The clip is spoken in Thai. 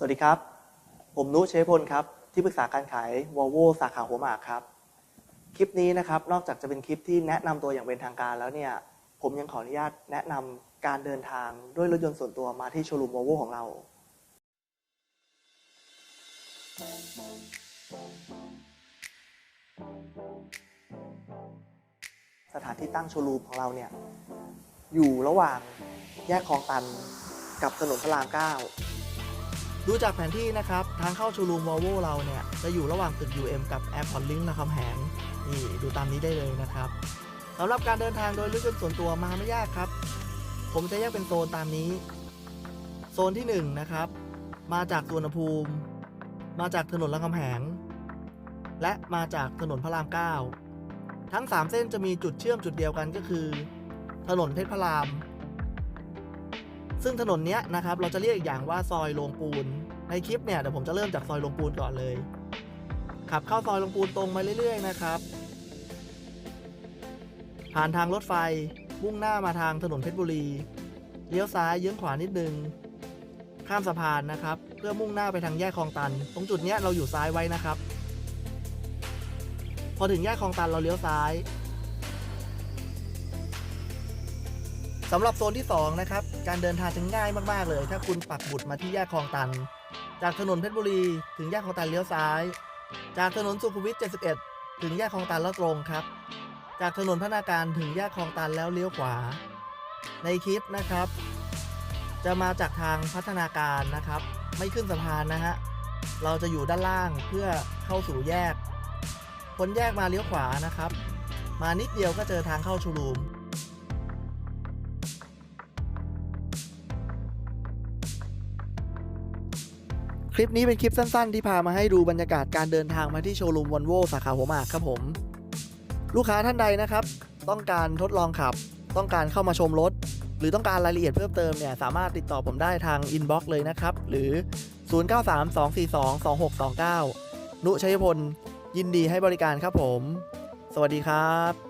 สวัสดีครับ ผมนุเชยพลครับ ที่ปรึกษาการขาย Volvo สาขาหัวหมากครับ คลิปนี้นะครับ นอกจากจะเป็นคลิปที่แนะนำตัวอย่างเป็นทางการแล้วเนี่ย ผมยังขออนุญาตแนะนำการเดินทางด้วยรถยนต์ส่วนตัวมาที่โชว์รูม Volvo ของเรา สถานที่ตั้งโชว์รูมของเราเนี่ย อยู่ระหว่างแยกคลองตันกับถนนพระราม9 ดูจากแผนที่นะครับ ทางเข้าชว์รูม Volvo เราเนี่ย จะอยู่ระหว่างตึก UM กับ Airport Link รามคำแหงนี่ดูตามนี้ได้เลยนะครับสำหรับการเดินทางโดยรถยนต์ส่วนตัวมาไม่ยากครับ ผมจะแยกเป็นโซนตามนี้ โซนที่1นะครับ มาจากสุวรรณภูมิ มาจากถนนรามคำแหง และมาจากถนนพระราม 9 ทั้ง 3 เส้นจะมีจุดเชื่อมจุดเดียวกันก็คือ ถนนเพชรพระราม ซึ่งถนนเนี้ยนะครับเราจะเรียกอีกอย่างว่าซอยโรงปูน ในคลิปเนี่ยเดี๋ยวผมจะเริ่มจากซอยโรงปูนก่อนเลย ขับเข้าซอยโรงปูนตรงมาเรื่อย ๆ นะครับ ผ่านทางรถไฟมุ่งหน้ามาทางถนนเพชรบุรี เลี้ยวซ้ายเยื้องขวานิดนึง ข้ามสะพานนะครับ เพื่อมุ่งหน้าไปทางแยกคลองตัน ตรงจุดเนี้ยเราอยู่ซ้ายไว้นะครับ พอถึงแยกคลองตันเราเลี้ยวซ้าย สำหรับโซนที่ 2 นะครับ การเดินทางจะง่ายมาก ๆ เลย ถ้าคุณปักบุตรมาที่แยกคลองตัน จากถนนเพชรบุรีถึงแยกคลองตันเลี้ยวซ้าย จากถนนสุขุมวิท 71 ถึงแยกคลองตันแล้วตรงครับ จากถนนพระนาการถึงแยกคลองตันแล้วเลี้ยวขวา ในคลิปนะครับ จะมาจากทางพัฒนาการนะครับ ไม่ขึ้นสะพานนะฮะ เราจะอยู่ด้านล่างเพื่อเข้าสู่แยก พ้นแยกมาเลี้ยวขวานะครับ มานิดเดียวก็เจอทางเข้าชูรูม ลิปนี้เป็นคลิปสั้นๆ ที่พามาให้ดูบรรยากาศการเดินทางมาที่โชว์รูมวอลโวสาขาหัวหมากครับผม ลูกค้าท่านใดนะครับ ต้องการทดลองขับ ต้องการเข้ามาชมรถ หรือต้องการรายละเอียดเพิ่มเติมเนี่ยสามารถติดต่อผมได้ทางอินบ็อกซ์เลยนะครับ หรือ 0932422629 นุชัยพล ยินดีให้บริการครับผม สวัสดีครับ